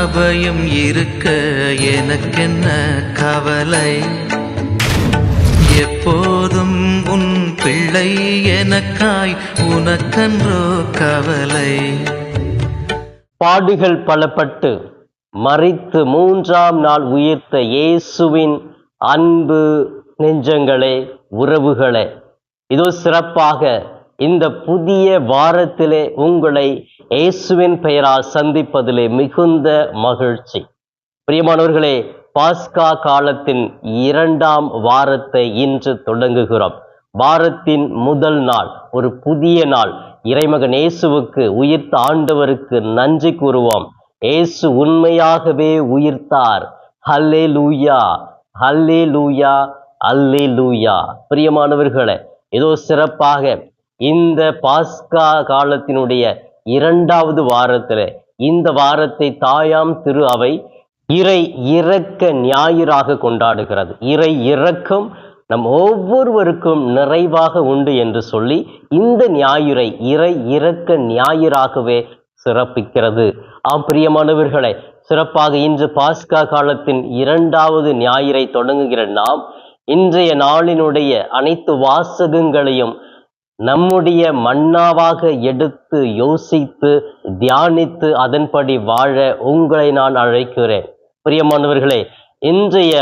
அபயம் இருக்க எனக்கென்ன கவலை? எப்போதும் உன் பிள்ளை எனக்காய் உனக்கன்றோ கவலை. பாடுகள் பலப்பட்டு மறித்து மூன்றாம் நாள் உயிர்த்த இயேசுவின் அன்பு நெஞ்சங்களே உறவுகளே. இதோ சிறப்பாக இந்த புதிய வாரத்திலே உங்களை இயேசுவின் பெயரால் சந்திப்பதிலே மிகுந்த மகிழ்ச்சி. பிரியமானவர்களே பாஸ்கா காலத்தின் இரண்டாம் வாரத்தை இன்று தொடங்குகிறோம். வாரத்தின் முதல் நாள் ஒரு புதிய நாள். இறைமகன் இயேசுவுக்கு உயிர்த்த ஆண்டவருக்கு நன்றி கூறுவோம். இயேசு உண்மையாகவே உயிர்த்தார். ஹல்லே லூயா ஹல்லே லூயா அல்லே லூயா பிரியமானவர்களே ஏதோ சிறப்பாக இந்த பாஸ்கா காலத்தினுடைய இரண்டாவது வாரத்தில் இந்த வாரத்தை தாயாம் திரு அவை இறை இறக்க ஞாயிறாக கொண்டாடுகிறது. இறை இறக்கம் நம் ஒவ்வொருவருக்கும் நிறைவாக உண்டு என்று சொல்லி இந்த ஞாயிறை இறை இறக்க ஞாயிறாகவே சிறப்பிக்கிறது. ஆம் பிரியமானவர்களே சிறப்பாக இன்று பாஸ்கா காலத்தின் இரண்டாவது ஞாயிறை தொடங்குகிற நாம் இன்றைய நாளினுடைய அனைத்து வாசகங்களையும் நம்முடைய மன்னாவாக எடுத்து யோசித்து தியானித்து அதன்படி வாழ உங்களை நான் அழைக்கிறேன். பிரியமானவர்களே இன்றைய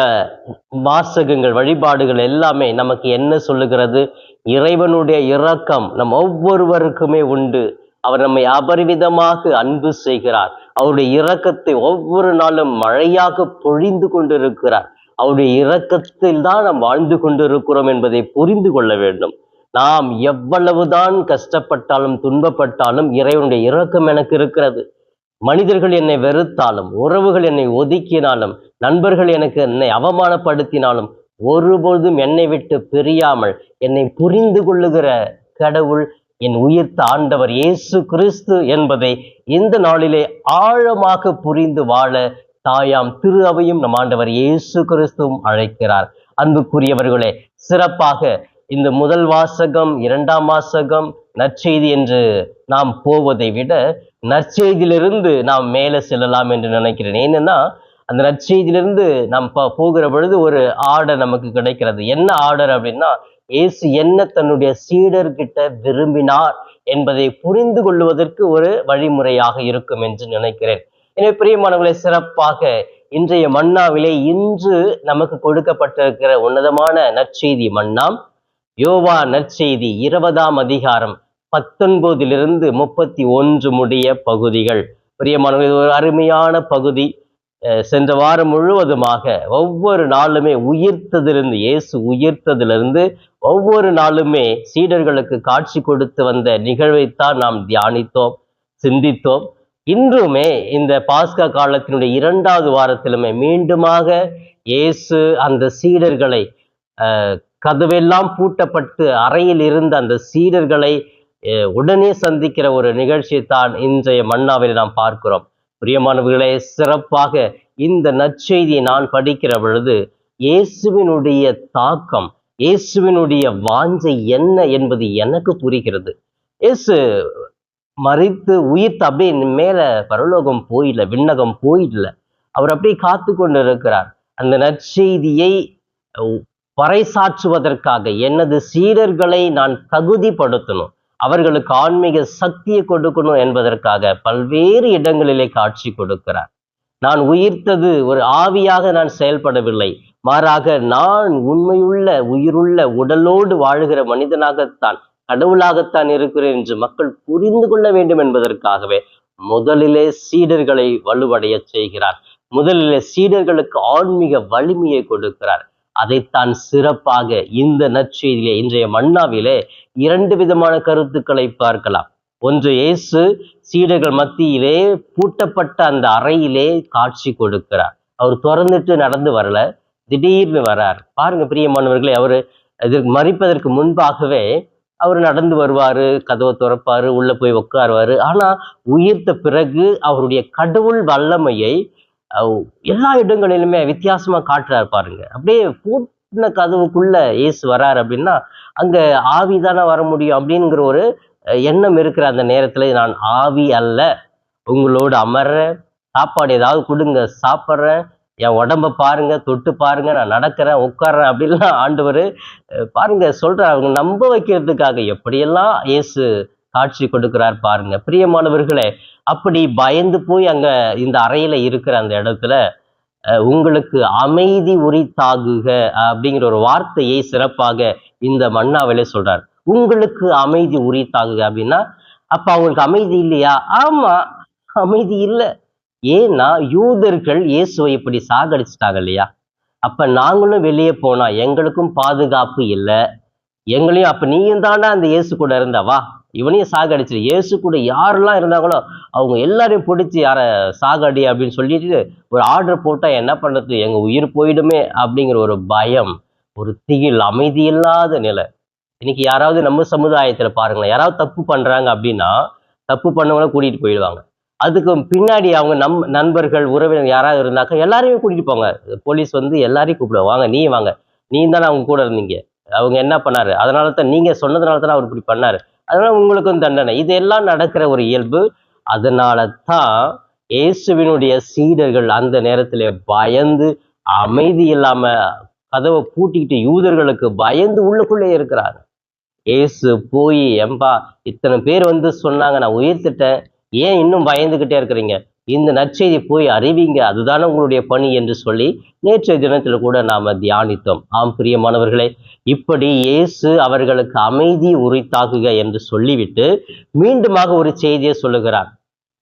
வாசகங்கள் வழிபாடுகள் எல்லாமே நமக்கு என்ன சொல்லுகிறது? இறைவனுடைய இரக்கம் நம் ஒவ்வொருவருக்குமே உண்டு. அவர் நம்மை அபரிவிதமாக அன்பு செய்கிறார். அவருடைய இரக்கத்தை ஒவ்வொரு நாளும் மழையாக பொழிந்து கொண்டிருக்கிறார். அவருடைய இரக்கத்தில் தான் நாம் வாழ்ந்து கொண்டிருக்கிறோம் என்பதை புரிந்து கொள்ள வேண்டும். நாம் எவ்வளவுதான் கஷ்டப்பட்டாலும் துன்பப்பட்டாலும் இறைவனுடைய இரக்கம் எனக்கு இருக்கிறது. மனிதர்கள் என்னை வெறுத்தாலும் உறவுகள் என்னை ஒதுக்கினாலும் நண்பர்கள் எனக்கு என்னை அவமானப்படுத்தினாலும் ஒருபொழுதும் என்னை விட்டு பிரியாமல் என்னை புரிந்து கொள்ளுகிற கடவுள் என் உயிர்த்த ஆண்டவர் இயேசு கிறிஸ்து என்பதை இந்த நாளிலே ஆழமாக புரிந்து வாழ தாயாம் திரு அவையும் நம் ஆண்டவர் இயேசு கிறிஸ்துவும் அழைக்கிறார். அன்புக்குரியவர்களே சிறப்பாக இந்த முதல் வாசகம் இரண்டாம் வாசகம் நற்செய்தி என்று நாம் போவதை விட நற்செய்தியிலிருந்து நாம் மேலே செல்லலாம் என்று நினைக்கிறேன். ஏனென்னா அந்த நற்செய்தியிலிருந்து நாம் ப- போகிற பொழுது ஒரு ஆர்டர் நமக்கு கிடைக்கிறது. என்ன ஆர்டர் அப்படின்னா இயேசு என்ன தன்னுடைய சீடர்கிட்ட விரும்பினார் என்பதை புரிந்து கொள்வதற்கு ஒரு வழிமுறையாக இருக்கும் என்று நினைக்கிறேன். எனவே பிரியமானவர்களை சிறப்பாக இன்றைய மன்னாவிலே இன்று நமக்கு கொடுக்கப்பட்டிருக்கிற உன்னதமான நற்செய்தி மன்னாம் யோவா நற்செய்தி இருபதாம் அதிகாரம் பத்தொன்பதிலிருந்து முப்பத்தி ஒன்று முடிய பகுதிகள். பிரியமானவர்கள் இது ஒரு அருமையான பகுதி. சென்ற வாரம் முழுவதுமாக ஒவ்வொரு நாளுமே உயிர்த்ததிலிருந்து இயேசு உயிர்த்ததிலிருந்து ஒவ்வொரு நாளுமே சீடர்களுக்கு காட்சி கொடுத்து வந்த நிகழ்வைத்தான் நாம் தியானித்தோம் சிந்தித்தோம். இன்றுமே இந்த பாஸ்கா காலத்தினுடைய இரண்டாவது வாரத்திலுமே மீண்டுமாக இயேசு அந்த சீடர்களை கதவெல்லாம் பூட்டப்பட்டு அறையில் இருந்த அந்த சீடர்களை உடனே சந்திக்கிற ஒரு நிகழ்ச்சியை தான் இன்றைய மன்னாவில் நாம் பார்க்கிறோம். பிரியமானவர்களே சிறப்பாக இந்த நற்செய்தியை நான் படிக்கிற பொழுது இயேசுவினுடைய தாக்கம் இயேசுவினுடைய வாஞ்சை என்ன என்பது எனக்கு புரிகிறது. இயேசு மறித்து உயிர்த்து அப்படியே மேல பரலோகம் போயிடல விண்ணகம் போயிடல. அவர் அப்படியே காத்து கொண்டு இருக்கிறார் அந்த நற்செய்தியை பறைசாற்றுவதற்காக எனது சீடர்களை நான் தகுதிப்படுத்தணும் அவர்களுக்கு ஆன்மீக சக்தியை கொடுக்கணும் என்பதற்காக பல்வேறு இடங்களிலே காட்சி கொடுக்கிறார். நான் உயிர்த்தது ஒரு ஆவியாக நான் செயல்படவில்லை. மாறாக நான் உண்மையுள்ள உயிருள்ள உடலோடு வாழுகிற மனிதனாகத்தான் கடவுளாகத்தான் இருக்கிறேன் என்று மக்கள் புரிந்து கொள்ள வேண்டும் என்பதற்காகவே முதலிலே சீடர்களை வலுவடைய செய்கிறார். முதலிலே சீடர்களுக்கு ஆன்மீக வலிமையை கொடுக்கிறார். அதைத்தான் சிறப்பாக இந்த நற்செய்தியிலே இன்றைய மன்னாவிலே இரண்டு விதமான கருத்துக்களை பார்க்கலாம். ஒன்று இயேசு சீடர்கள் மத்தியிலே பூட்டப்பட்ட அந்த அறையிலே காட்சி கொடுக்கிறார். அவர் திறந்துட்டு நடந்து வரல திடீர்னு வரார். பாருங்க பிரியமானவர்களே அவர் இதற்கு மறிப்பதற்கு முன்பாகவே அவர் நடந்து வருவாரு கதவை துறப்பாரு உள்ள போய் உட்காருவாரு. ஆனா உயிர்த்த பிறகு அவருடைய கடவுள் வல்லமையை எல்லா இடங்களிலுமே வித்தியாசமா காட்டுறாரு பாருங்க. அப்படியே பூட்டின கதவுக்குள்ள இயேசு வராரு அப்படின்னா அங்க ஆவி தானே வர முடியும் அப்படிங்கிற ஒரு எண்ணம் இருக்கிற அந்த நேரத்துல நான் ஆவி அல்ல. உங்களோடு அமர்றேன். சாப்பாடு ஏதாவது கொடுங்க சாப்பிட்றேன். என் உடம்ப பாருங்க தொட்டு பாருங்க நான் நடக்கிறேன் உட்கார்றேன் அப்படின்லாம் ஆண்டவர் பாருங்க சொல்ற அவங்க நம்ப வைக்கிறதுக்காக எப்படியெல்லாம் இயேசு காட்சி கொடுக்கிறார் பாருங்க. பிரியமானவர்களே அப்படி பயந்து போய் அங்க இந்த அறையில இருக்கிற அந்த இடத்துல உங்களுக்கு அமைதி உரித்தாகுக அப்படிங்கிற ஒரு வார்த்தையை சிறப்பாக இந்த மன்னாவிலே சொல்றார். உங்களுக்கு அமைதி உரித்தாகுக அப்படின்னா அப்ப அவங்களுக்கு அமைதி இல்லையா? ஆமா அமைதி இல்லை. ஏன்னா யூதர்கள் இயேசுவை இப்படி சாகடிச்சிட்டாங்க இல்லையா? அப்ப நாங்களும் வெளியே போனா எங்களுக்கும் பாதுகாப்பு இல்லை. எங்களையும் அப்ப நீயும் தாண்டா அந்த இயேசு கூட இருந்தவா இவனையும் சாகடிச்சிரு. இயேசு கூட யாரெல்லாம் இருந்தாங்களோ அவங்க எல்லாரையும் பிடிச்சி யார சாகடி அப்படின்னு சொல்லிட்டு ஒரு ஆர்டர் போட்டால் என்ன பண்ணுறது எங்கள் உயிர் போயிடுமே அப்படிங்கிற ஒரு பயம் ஒரு திகில் அமைதி இல்லாத நிலை. இன்னைக்கு யாராவது நம்ம சமுதாயத்தில் பாருங்களேன். யாராவது தப்பு பண்ணுறாங்க அப்படின்னா தப்பு பண்ணவங்கள கூட்டிகிட்டு போயிடுவாங்க. அதுக்கு பின்னாடி அவங்க நம் நண்பர்கள் உறவினர் யாராவது இருந்தாக்கா எல்லாரையும் கூட்டிகிட்டு போங்க. போலீஸ் வந்து எல்லாரையும் கூப்பிடுவாங்க. வாங்க நீ வாங்க. நீ தானே அவங்க கூட இருந்தீங்க. அவங்க என்ன பண்ணாரு? அதனால தான் நீங்கள் சொன்னதுனால தானே அவர் இப்படி பண்ணார். அதனால உங்களுக்கும் தண்டனை. இதெல்லாம் நடக்கிற ஒரு இயல்பு. அதனால தான் இயேசுவினுடைய சீடர்கள் அந்த நேரத்தில் பயந்து அமைதி இல்லாம கதவை பூட்டிக்கிட்டு யூதர்களுக்கு பயந்து உள்ளுக்குள்ளே இருக்கிறாங்க ஏசு போய் எம்பா இத்தனை பேர் வந்து சொன்னாங்க நான் உயிர்த்திட்டேன். ஏன் இன்னும் பயந்துகிட்டே இருக்கிறீங்க? இந்த நற்செய்தி போய் அறிவிங்க. அதுதானே உங்களுடைய பணி என்று சொல்லி நேற்றைய தினத்தில் கூட நாம் தியானித்தோம். ஆம் பிரியமானவர்களே இப்படி இயேசு அவர்களுக்கு அமைதி உரித்தாகுக என்று சொல்லிவிட்டு மீண்டுமாக ஒரு செய்தியை சொல்லுகிறார்.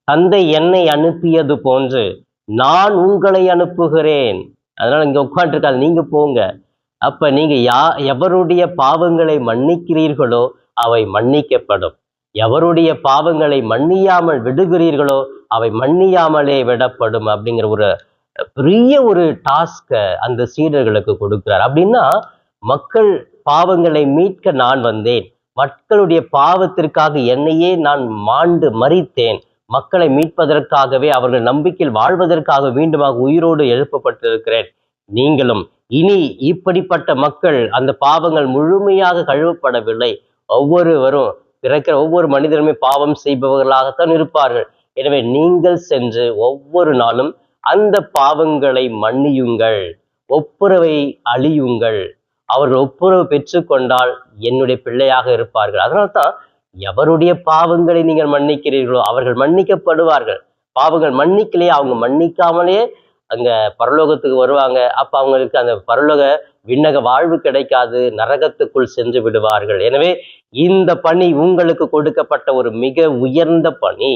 தந்தை என்னை அனுப்பியது போன்று நான் உங்களை அனுப்புகிறேன். அதனால் இங்கே உட்காந்துருக்காது நீங்கள் போங்க. அப்போ நீங்கள் யா எவருடைய பாவங்களை மன்னிக்கிறீர்களோ அவை மன்னிக்கப்படும். எவருடைய பாவங்களை மன்னியாமல் விடுகிறீர்களோ அவை மன்னியாமலே விடப்படும் அப்படிங்கிற ஒரு பெரிய ஒரு டாஸ்கை அந்த சீடர்களுக்கு கொடுக்கிறார். அப்படின்னா மக்கள் பாவங்களை மீட்க நான் வந்தேன். மக்களுடைய பாவத்திற்காக என்னையே நான் மாண்டு மறித்தேன். மக்களை மீட்பதற்காகவே அவர்கள் நம்பிக்கையில் வாழ்வதற்காக மீண்டுமாக உயிரோடு எழுப்பப்பட்டிருக்கிறேன். நீங்களும் இனி இப்படிப்பட்ட மக்கள் அந்த பாவங்கள் முழுமையாக கழுவப்படவில்லை. ஒவ்வொருவரும் பிறக்கிற ஒவ்வொரு மனிதருமே பாவம் செய்பவர்களாகத்தான் இருப்பார்கள். எனவே நீங்கள் சென்று ஒவ்வொரு நாளும் அந்த பாவங்களை மன்னியுங்கள் ஒப்புரவை அழியுங்கள். அவர்கள் ஒப்புரவு பெற்றுக்கொண்டால் என்னுடைய பிள்ளையாக இருப்பார்கள். அதனால்தான் எவருடைய பாவங்களை நீங்கள் மன்னிக்கிறீர்களோ அவர்கள் மன்னிக்கப்படுவார்கள். பாவங்கள் மன்னிக்கலையே அவங்க மன்னிக்காமலே அங்க பரலோகத்துக்கு வருவாங்க. அப்ப அவங்களுக்கு அந்த பரலோக விண்ணக வாழ்வு கிடைக்காது நரகத்துக்குள் சென்று விடுவார்கள். எனவே இந்த பணி உங்களுக்கு கொடுக்கப்பட்ட ஒரு மிக உயர்ந்த பணி.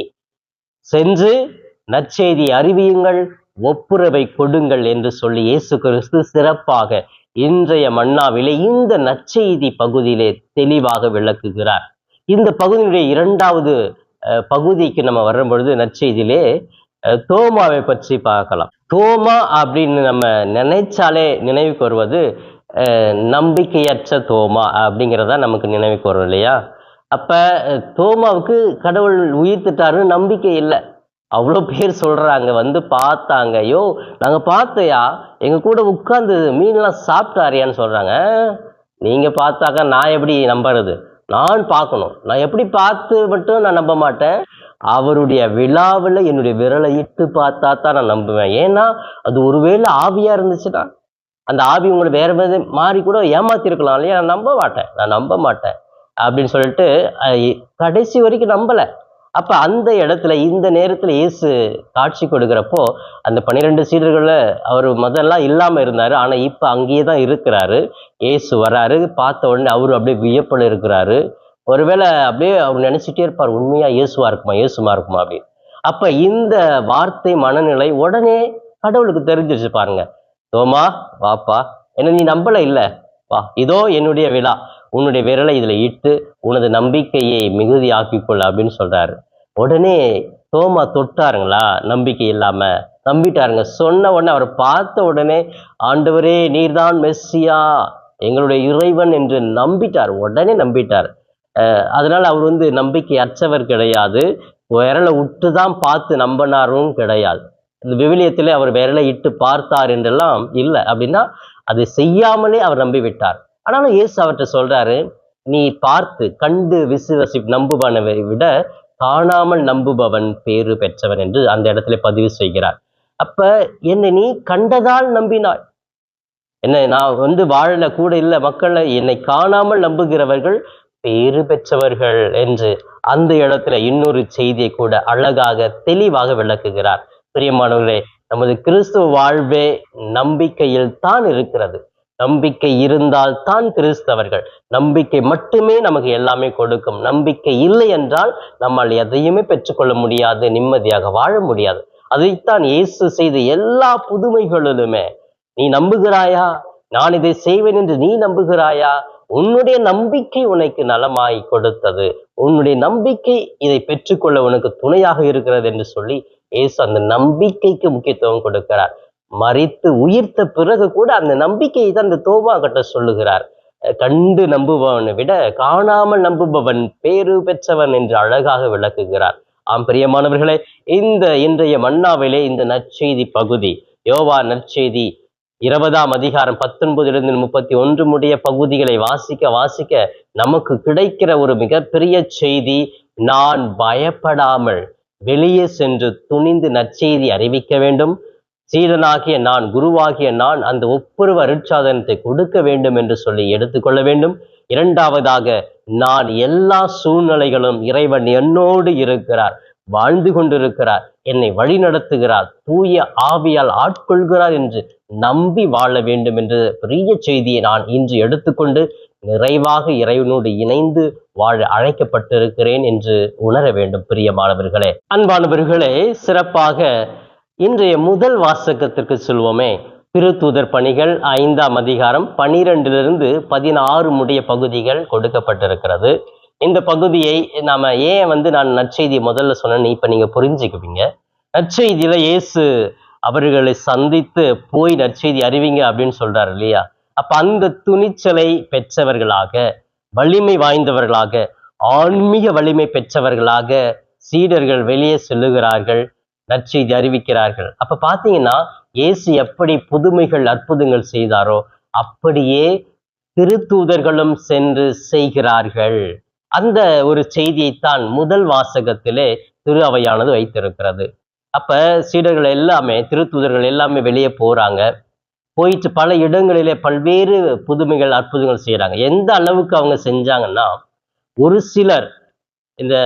சென்று நற்செய்தி அறிவியுங்கள் ஒப்புரவை கொடுங்கள் என்று சொல்லி இயேசு கிறிஸ்து சிறப்பாக இன்றைய மன்னாவிலே இந்த நற்செய்தி பகுதியிலே தெளிவாக விளக்குகிறார். இந்த பகுதியினுடைய இரண்டாவது அஹ், பகுதிக்கு நம்ம வரும் பொழுது நற்செய்தியிலே தோமாவை பற்றி பார்க்கலாம். தோமா அப்படின்னு நம்ம நினைச்சாலே நினைவுக்கு வருவது நம்பிக்கையற்ற தோமா அப்படிங்கிறதா நமக்கு நினைவுக்கு வரும் இல்லையா? அப்போ தோமாவுக்கு கடவுள் உயிர்த்துட்டாருன்னு நம்பிக்கை இல்லை. அவ்வளோ பேர் சொல்கிறாங்க வந்து பார்த்தாங்க யோ நாங்கள் பார்த்தையா? எங்கள் கூட உட்காந்து மீன்லாம் சாப்பிட்டாரியான்னு சொல்கிறாங்க நீங்கள் பார்த்தாக்கா நான் எப்படி நம்புறது? நான் பார்க்கணும். நான் எப்படி பார்த்து மட்டும் நான் நம்ப மாட்டேன்? அவருடைய விழாவில் என்னுடைய விரலை இட்டு பார்த்தா தான் நான் நம்புவேன். ஏன்னா அது ஒருவேளை ஆவியாக இருந்துச்சுன்னா அந்த ஆவி உங்களை வேற மாதிரி மாறி கூட ஏமாத்திருக்கலாம் இல்லையா? நான் நம்ப மாட்டேன். நான் நம்ப மாட்டேன். அப்படின்னு சொல்லிட்டு கடைசி வரைக்கும் நம்பலை. அப்ப அந்த இடத்துல இந்த நேரத்துல இயேசு காட்சி கொடுக்குறப்போ அந்த பன்னிரெண்டு சீடர்கள்ல அவர் முதல்லாம் இல்லாம இருந்தாரு. ஆனா இப்ப அங்கேயே தான் இருக்கிறாரு. இயேசு வராரு. பார்த்த உடனே அவரு அப்படியே வியப்பில் இருக்கிறாரு. ஒருவேளை அப்படியே அவர் நினைச்சிட்டே இருப்பார் உண்மையா இயேசுவா இருக்குமா இயேசுமா இருக்குமா அப்படின்னு அப்ப இந்த வார்த்தை மனநிலை உடனே கடவுளுக்கு தெரிஞ்சிருச்சு பாருங்க. தோமா வாப்பா என்ன நீ நம்பல இல்ல. வா இதோ என்னுடைய விழா. உன்னுடைய விரலை இதுல இட்டு உனது நம்பிக்கையை மிகுதியாக்கிக்கொள் அப்படின்னு சொல்றாரு. உடனே தோமா தொட்டாருங்களா? நம்பிக்கை இல்லாம. நம்பிட்டாருங்க. சொன்ன உடனே அவர் பார்த்த உடனே ஆண்டவரே நீர்தான் மெஸ்ஸியா. எங்களுடைய இறைவன் என்று நம்பிட்டார். உடனே நம்பிட்டார். அதனால் அவர் வந்து நம்பிக்கை அற்றவர் கிடையாது. விரலை விட்டு தான் பார்த்து நம்பினாரும் கிடையாது. இந்த விவிலியத்திலே அவர் விரலை இட்டு பார்த்தார் என்றெல்லாம் இல்லை. அப்படின்னா அதை செய்யாமலே அவர் நம்பி விட்டார் ஆனாலும் இயேசு அவர்கிட்ட சொல்றாரு நீ பார்த்து கண்டு விசுவசி நம்புபவனை விட காணாமல் நம்புபவன் பேரு பெற்றவன் என்று அந்த இடத்துல பதிவு செய்கிறார். அப்ப என்னை நீ கண்டதால் நம்பினாய். என்ன நான் வந்து வாழல கூட இல்லை மக்களை என்னை காணாமல் நம்புகிறவர்கள் பேறு பெற்றவர்கள் என்று அந்த இடத்துல இன்னொரு செய்தியை கூட அழகாக தெளிவாக விளக்குகிறார். பிரியமானவர்களே நமது கிறிஸ்துவ வாழ்வே நம்பிக்கையில் தான் இருக்கிறது. நம்பிக்கை இருந்தால் தான் கிறிஸ்தவர்கள். நம்பிக்கை மட்டுமே நமக்கு எல்லாமே கொடுக்கும். நம்பிக்கை இல்லை என்றால் நம்மால் எதையுமே பெற்றுக்கொள்ள முடியாது நிம்மதியாக வாழ முடியாது. அதைத்தான் இயேசு செய்த எல்லா புதுமைகளிலுமே நீ நம்புகிறாயா? நான் இதை செய்வேன் என்று நீ நம்புகிறாயா? உன்னுடைய நம்பிக்கை உனக்கு நலமாய் கொடுத்தது. உன்னுடைய நம்பிக்கை இதை பெற்றுக்கொள்ள உனக்கு துணையாக இருக்கிறது என்று சொல்லி ஏசு அந்த நம்பிக்கைக்கு முக்கியத்துவம் கொடுக்கிறார். மறித்து உயிர்த்த பிறகு கூட அந்த நம்பிக்கையை தான் அந்த தோமா கட்ட சொல்லுகிறார். கண்டு நம்புபவனை விட காணாமல் நம்புபவன் பேரு பெற்றவன் என்று அழகாக விளக்குகிறார். ஆம் பிரியமானவர்களே இந்த இன்றைய மன்னாவிலே இந்த நற்செய்தி பகுதி யோவா நற்செய்தி இருபதாம் அதிகாரம் பத்தொன்பதிலிருந்து முப்பத்தி ஒன்று முடிய பகுதிகளை வாசிக்க வாசிக்க நமக்கு கிடைக்கிற ஒரு மிகப்பெரிய செய்தி நான் பயப்படாமல் வெளியே சென்று துணிந்து நற்செய்தி அறிவிக்க வேண்டும். சீடனாகிய நான் குருவாகிய நான் அந்த ஒப்புருவ அருட்சாதனத்தை கொடுக்க வேண்டும் என்று சொல்லி எடுத்துக்கொள்ள வேண்டும். இரண்டாவதாக நான் எல்லா சூழ்நிலைகளும் இறைவன் என்னோடு இருக்கிறார். வாழ்ந்து கொண்டிருக்கிறார். என்னை வழி நடத்துகிறார். தூய ஆவியால் ஆட்கொள்கிறார் என்று நம்பி வாழ வேண்டும் என்ற பெரிய செய்தியை நான் இன்று எடுத்துக்கொண்டு நிறைவாக இறைவனோடு இணைந்து வாழ அழைக்கப்பட்டிருக்கிறேன் என்று உணர வேண்டும் பிரியமானவர்களே. அன்பானவர்களே சிறப்பாக இன்றைய முதல் வாசகத்திற்கு சொல்வோமே. திருத்தூதர் பணிகள் ஐந்தாம் அதிகாரம் பனிரெண்டிலிருந்து பதினாறு முடிய பகுதிகள் கொடுக்கப்பட்டிருக்கிறது. இந்த பகுதியை நாம ஏன் வந்து நான் நற்செய்தி முதல்ல சொன்னேன்னு இப்ப நீங்க புரிஞ்சுக்குவீங்க. நற்செய்தியில இயேசு அவர்களை சந்தித்து போய் நற்செய்தி அறிவிங்க அப்படின்னு சொல்றாரு இல்லையா? அப்ப அந்த துணிச்சலை பெற்றவர்களாக வலிமை வாய்ந்தவர்களாக ஆன்மீக வலிமை பெற்றவர்களாக சீடர்கள் வெளியே செல்லுகிறார்கள் நற்செய்தி அறிவிக்கிறார்கள். அப்ப பாத்தீங்கன்னா இயேசு எப்படி புதுமைகள் அற்புதங்கள் செய்தாரோ அப்படியே திருத்தூதர்களும் சென்று செய்கிறார்கள். அந்த ஒரு செய்தியைத்தான் முதல் வாசகத்திலே திரு அவையானது வைத்திருக்கிறது. அப்ப சீடர்கள் எல்லாமே திருத்தூதர்கள் எல்லாமே வெளியே போறாங்க. போயிட்டு பல இடங்களிலே பல்வேறு புதுமைகள் அற்புதங்கள் செய்யறாங்க எந்த அளவுக்கு அவங்க செஞ்சாங்கன்னா ஒரு சிலர் இந்த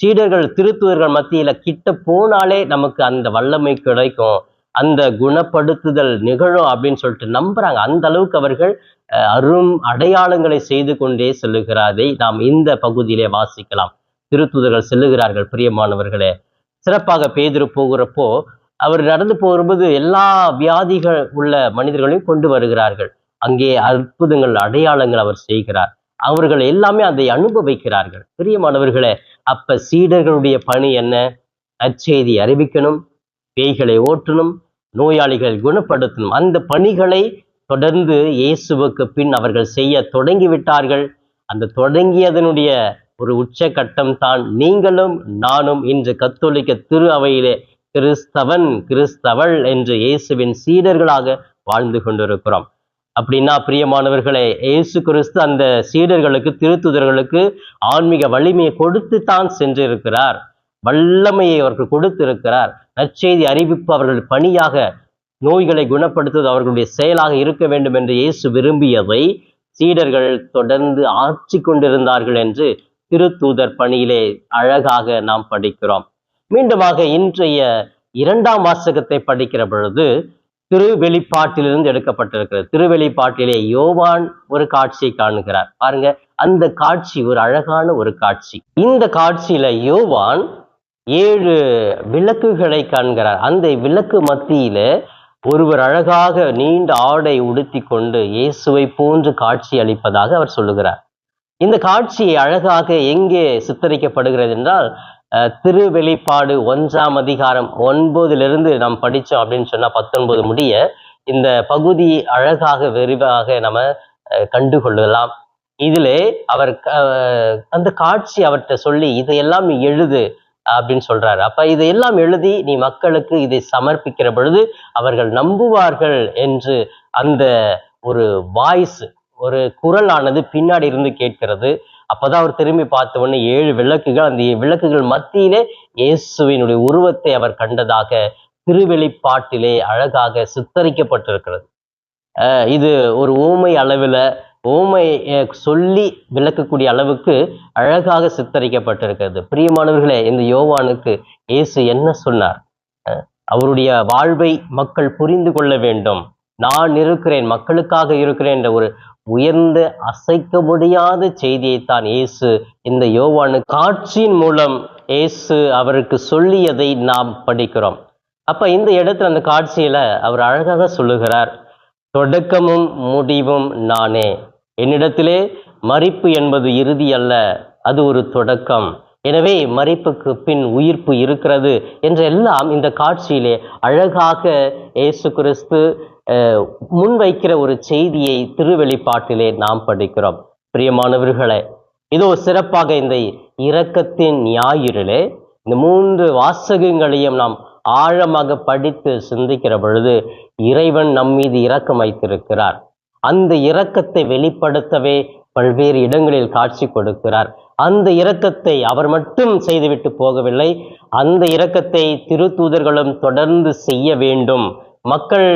சீடர்கள் திருத்துவர்கள் மத்தியில கிட்ட போனாலே நமக்கு அந்த வல்லமை கிடைக்கும். அந்த குணப்படுத்துதல் நிகழும் அப்படின்னு சொல்லிட்டு நம்புறாங்க. அந்த அளவுக்கு அவர்கள் அரும் அடையாளங்களை செய்து கொண்டே செல்லுகிறாரை நாம் இந்த பகுதியிலே வாசிக்கலாம். திருத்துதர்கள் செல்லுகிறார்கள் பிரியமானவர்களே. சிறப்பாக பேதிரு போகிறப்போ அவர் நடந்து போகும்போது எல்லா வியாதிகள் உள்ள மனிதர்களையும் கொண்டு வருகிறார்கள். அங்கே அற்புதங்கள் அடையாளங்கள் அவர் செய்கிறார். அவர்கள் எல்லாமே அதை அனுபவிக்கிறார்கள். பிரியமானவர்களே அப்ப சீடர்களுடைய பணி என்ன? நற்செய்தி அறிவிக்கணும் பேய்களை ஓட்டணும் நோயாளிகளை குணப்படுத்தணும். அந்த பணிகளை தொடர்ந்து இயேசுவுக்கு பின் அவர்கள் செய்ய தொடங்கிவிட்டார்கள். அந்த தொடங்கியதனுடைய ஒரு உச்சகட்டம் தான் நீங்களும் நானும் இன்று கத்தோலிக்க திரு அவையிலே கிறிஸ்தவன் கிறிஸ்தவள் என்று இயேசுவின் சீடர்களாக வாழ்ந்து கொண்டிருக்கிறோம். அப்படின்னா பிரியமானவர்களே இயேசு கிறிஸ்து அந்த சீடர்களுக்கு திருத்துதர்களுக்கு ஆன்மீக வலிமையை கொடுத்து தான் சென்றிருக்கிறார். வல்லமையை அவர்கள் கொடுத்திருக்கிறார். நற்செய்தி அறிவிப்பு அவர்கள் பணியாக நோய்களை குணப்படுத்துவது அவர்களுடைய செயலாக இருக்க வேண்டும் என்று இயேசு விரும்பியதை சீடர்கள் தொடர்ந்து ஆட்சி கொண்டிருந்தார்கள் என்று திருத்தூதர் பணியிலே அழகாக நாம் படிக்கிறோம். மீண்டுமாக இன்றைய இரண்டாம் வாசகத்தை படிக்கிற பொழுது திருவெளிப்பாட்டிலிருந்து எடுக்கப்பட்டிருக்கிறது. திருவெளிப்பாட்டிலே யோவான் ஒரு காட்சியை காணுகிறார். பாருங்க அந்த காட்சி ஒரு அழகான ஒரு காட்சி. இந்த காட்சியில யோவான் ஏழு விளக்குகளை காண்கிறார். அந்த விளக்கு மத்தியில ஒருவர் அழகாக நீண்ட ஆடை உடுத்தி கொண்டு இயேசுவை போன்று காட்சி அளிப்பதாக அவர் சொல்லுகிறார். இந்த காட்சி அழகாக எங்கே சித்தரிக்கப்படுகிறது என்றால் திருவெளிப்பாடு ஒன்றாம் அதிகாரம் ஒன்பதிலிருந்து நாம் படித்தோம் அப்படின்னு சொன்னால் பத்தொன்பது முடிய இந்த பகுதி அழகாக விரிவாக நம்ம கண்டுகொள்ளலாம். இதிலே அவர் அந்த காட்சி அவர்கிட்ட சொல்லி இதையெல்லாம் எழுது அப்படின்னு சொல்றாரு. அப்ப இதையெல்லாம் எழுதி நீ மக்களுக்கு இதை சமர்ப்பிக்கிற பொழுது அவர்கள் நம்புவார்கள் என்று அந்த ஒரு வாய்ஸ் ஒரு குரலானது பின்னாடி இருந்து கேட்கிறது. அப்பதான் அவர் திரும்பி பார்த்த உடனே ஏழு விளக்குகள் அந்த விளக்குகள் மத்தியிலே இயேசுவினுடைய உருவத்தை அவர் கண்டதாக திருவெளிப்பாட்டிலே அழகாக சித்தரிக்கப்பட்டிருக்கிறது. இது ஒரு ஊமை அளவில் ஓமை சொல்லி விளக்கக்கூடிய அளவுக்கு அழகாக சித்தரிக்கப்பட்டிருக்கிறது. பிரியமானவர்களே இந்த யோவானுக்கு இயேசு என்ன சொன்னார்? அவருடைய வாழ்வை மக்கள் புரிந்து கொள்ள வேண்டும். நான் இருக்கிறேன் மக்களுக்காக இருக்கிறேன் என்ற ஒரு உயர்ந்த அசைக்க முடியாத செய்தியைத்தான் இயேசு இந்த யோவானு காட்சியின் மூலம் இயேசு அவருக்கு சொல்லியதை நாம் படிக்கிறோம். அப்ப இந்த இடத்துல அந்த காட்சியில அவர் அழகாக சொல்லுகிறார் தொடக்கமும் முடிவும் நானே. என்னிடத்திலே மறிப்பு என்பது இறுதி அல்ல அது ஒரு தொடக்கம். எனவே மறிப்புக்கு பின் உயிர்ப்பு இருக்கிறது என்றெல்லாம் இந்த காட்சியிலே அழகாக இயேசு கிறிஸ்து முன்வைக்கிற ஒரு செய்தியை திருவெளிப்பாட்டிலே நாம் படிக்கிறோம். பிரியமானவர்களே இதோ சிறப்பாக இந்த இரக்கத்தின் ஞாயிறிலே இந்த மூன்று வாசகங்களையும் நாம் ஆழமாக படித்து சிந்திக்கிற பொழுது இறைவன் நம் மீது இரக்கம் வைத்திருக்கிறார் அந்த இரக்கத்தை வெளிப்படுத்தவே பல்வேறு இடங்களில் காட்சி கொடுக்கிறார். அந்த இரக்கத்தை அவர் மட்டும் செய்துவிட்டு போகவில்லை. அந்த இரக்கத்தை திருத்தூதர்களும் தொடர்ந்து செய்ய வேண்டும். மக்கள்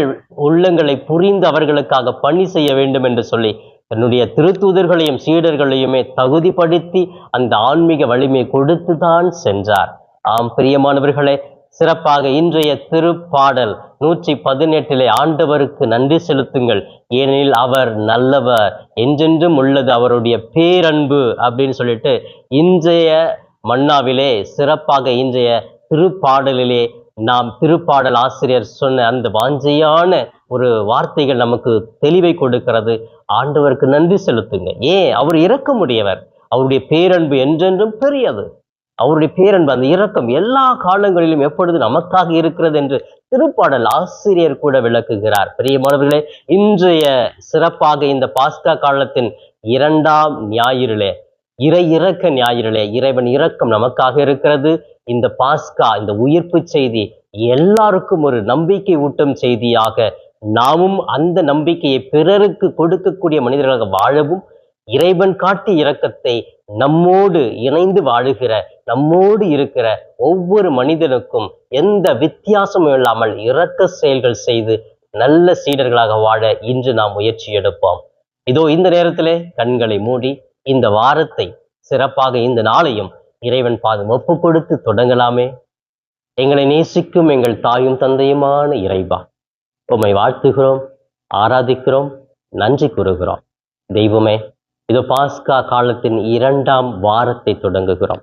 உள்ளங்களை புரிந்து அவர்களுக்காக பணி செய்ய வேண்டும் என்று சொல்லி தன்னுடைய திருத்தூதர்களையும் சீடர்களையுமே தகுதிப்படுத்தி அந்த ஆன்மீக வலிமை கொடுத்து தான் சென்றார். ஆம் பிரியமானவர்களே சிறப்பாக இன்றைய திருப்பாடல் நூற்றி பதினெட்டிலே ஆண்டவருக்கு நன்றி செலுத்துங்கள். ஏனெனில் அவர் நல்லவர் என்றென்றும் உள்ளது அவருடைய பேரன்பு அப்படின்னு சொல்லிட்டு இன்றைய மன்னாவிலே சிறப்பாக இன்றைய திருப்பாடலிலே நாம் திருப்பாடல் ஆசிரியர் சொன்ன அந்த வாஞ்சையான ஒரு வார்த்தைகள் நமக்கு தெளிவை கொடுக்கிறது. ஆண்டவருக்கு நன்றி செலுத்துங்க ஏன்? அவர் இறக்கமுடையவர் அவருடைய பேரன்பு என்றென்றும் பெரியது. அவருடைய பேரன்பு அந்த இரக்கம் எல்லா காலங்களிலும் எப்பொழுது நமக்காக இருக்கிறது என்று திருப்பாடல் ஆசிரியர் கூட விளக்குகிறார். பிரியமானவர்களே இன்றைய சிறப்பாக இந்த பாஸ்கா காலத்தின் இரண்டாம் ஞாயிறிலே இறை இறக்க ஞாயிறிலே இறைவன் இரக்கம் நமக்காக இருக்கிறது. இந்த பாஸ்கா இந்த உயிர்ப்பு செய்தி எல்லாருக்கும் ஒரு நம்பிக்கை ஊட்டும் செய்தியாக நாமும் அந்த நம்பிக்கையை பிறருக்கு கொடுக்கக்கூடிய மனிதர்களாக வாழவும் இறைவன் காட்டி இரக்கத்தை நம்மோடு இணைந்து வாழுகிற நம்மோடு இருக்கிற ஒவ்வொரு மனிதனுக்கும் எந்த வித்தியாசமும் இல்லாமல் இரக்க செயல்கள் செய்து நல்ல சீடர்களாக வாழ இன்று நாம் முயற்சி எடுப்போம். இதோ இந்த நேரத்திலே கண்களை மூடி இந்த வாரத்தை சிறப்பாக இந்த நாளையும் இறைவன் பாதம் ஒப்பு கொடுத்து தொடங்கலாமே. எங்களை நேசிக்கும் எங்கள் தாயும் தந்தையுமான இறைவா உம்மை வாழ்த்துகிறோம் ஆராதிக்கிறோம் நன்றி கூறுகிறோம். தெய்வமே இது பாஸ்கா காலத்தின் இரண்டாம் வாரத்தை தொடங்குகிறோம்.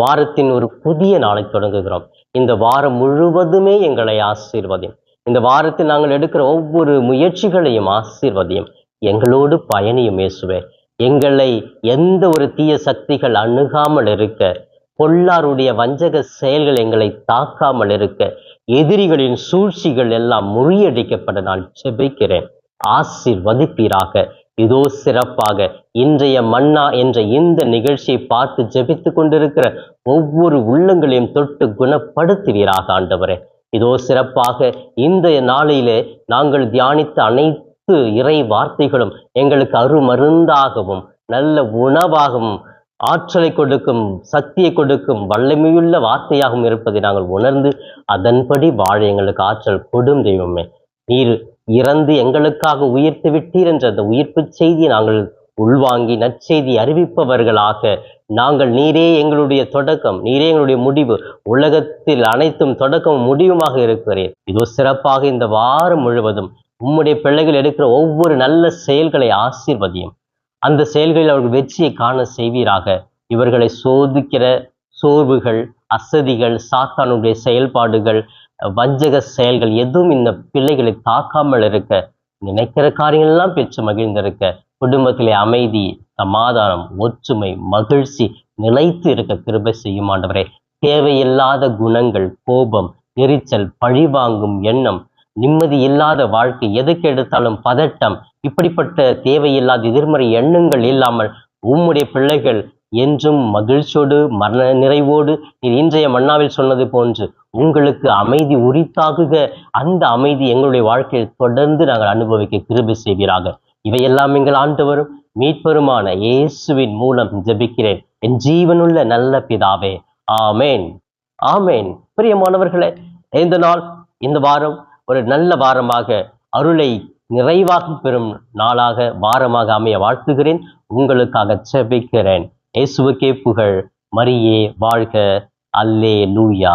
வாரத்தின் ஒரு புதிய நாளை தொடங்குகிறோம். இந்த வாரம் முழுவதுமே எங்களை ஆசீர்வதியும். இந்த வாரத்தில் நாங்கள் எடுக்கிற ஒவ்வொரு முயற்சிகளையும் ஆசீர்வதியும். எங்களோடு பயணியும் இயேசுவே. எங்களை எந்த ஒரு தீய சக்திகள் அணுகாமல் இருக்க பொல்லாருடைய வஞ்சக செயல்கள் எங்களை தாக்காமல் இருக்க எதிரிகளின் சூழ்ச்சிகள் எல்லாம் முறியடிக்கப்பட நான் செபிக்கிறேன் ஆசீர்வதிப்பீராக. இதோ சிறப்பாக இன்றைய மன்னா என்ற இந்த நிகழ்ச்சியை பார்த்து ஜெபித்து கொண்டிருக்கிற ஒவ்வொரு உள்ளங்களையும் தொட்டு குணப்படுத்துவீராக ஆண்டவரே. இதோ சிறப்பாக இந்த நாளிலே நாங்கள் தியானித்த அனைத்து இறை வார்த்தைகளும் எங்களுக்கு அருமருந்தாகவும் நல்ல உணவாகவும் ஆற்றலை கொடுக்கும் சக்தியை கொடுக்கும் வல்லமையுள்ள வார்த்தையாகவும் இருப்பதை நாங்கள் உணர்ந்து அதன்படி வாழ எங்களுக்கு ஆற்றல் கொடும் தெய்வமே. நீர் இறந்து எங்களுக்காக உயிர்த்து விட்டீர் என்ற அந்த உயிர்ப்பு செய்தியை நாங்கள் உள்வாங்கி நற்செய்தி அறிவிப்பவர்களாக நாங்கள் நீரே எங்களுடைய தொடக்கம் நீரே எங்களுடைய முடிவு உலகத்தில் அனைத்தும் தொடக்கமும் முடிவுமாக இருக்கிறேன். இதோ சிறப்பாக இந்த வாரம் முழுவதும் உம்முடைய பிள்ளைகள் எடுக்கிற ஒவ்வொரு நல்ல செயல்களை ஆசீர்வதியும். அந்த செயல்களில் அவர்கள் வெற்றியை காண செய்வீராக. இவர்களை சோதிக்கிற சோர்வுகள் அசதிகள் சாத்தானுடைய செயல்பாடுகள் வஞ்சக செயல்கள் எதுவும் இந்த பிள்ளைகளை தாக்காமல் இருக்க நினைக்கிற காரியங்கள் எல்லாம் பெற்று மகிழ்ந்திருக்க குடும்பத்திலே அமைதி சமாதானம் ஒற்றுமை மகிழ்ச்சி நிலைத்து இருக்க கிருபை செய்யும் ஆண்டவரே. தேவையில்லாத குணங்கள் கோபம் எரிச்சல் பழிவாங்கும் எண்ணம் நிம்மதி இல்லாத வாழ்க்கை எதுக்கு எடுத்தாலும் பதட்டம் இப்படிப்பட்ட தேவையில்லாத எதிர்மறை எண்ணங்கள் இல்லாமல் உம்முடைய பிள்ளைகள் என்றும் மகிழ்ச்சியோடு மரண நிறைவோடு நீர் இன்றைய மன்னாவில் சொன்னது போன்று உங்களுக்கு அமைதி உரித்தாகுக. அந்த அமைதி எங்களுடைய வாழ்க்கையில் தொடர்ந்து நாங்கள் அனுபவிக்க கிருபை செய்வீராக. இவையெல்லாம் எங்கள் ஆண்டவரும் மீட்பெருமான இயேசுவின் மூலம் ஜெபிக்கிறேன். என் ஜீவனுள்ள நல்ல பிதாவே ஆமேன். ஆமேன். பிரியமானவர்களே இந்த நாள் இந்த வாரம் ஒரு நல்ல வாரமாக அருளை நிறைவாக பெறும் நாளாக வாரமாக அமைய வாழ்த்துகிறேன். உங்களுக்காக செபிக்கிறேன் இயேசுவுக்கே புகழ். மரியே வாழ்க. அல்லே லூயா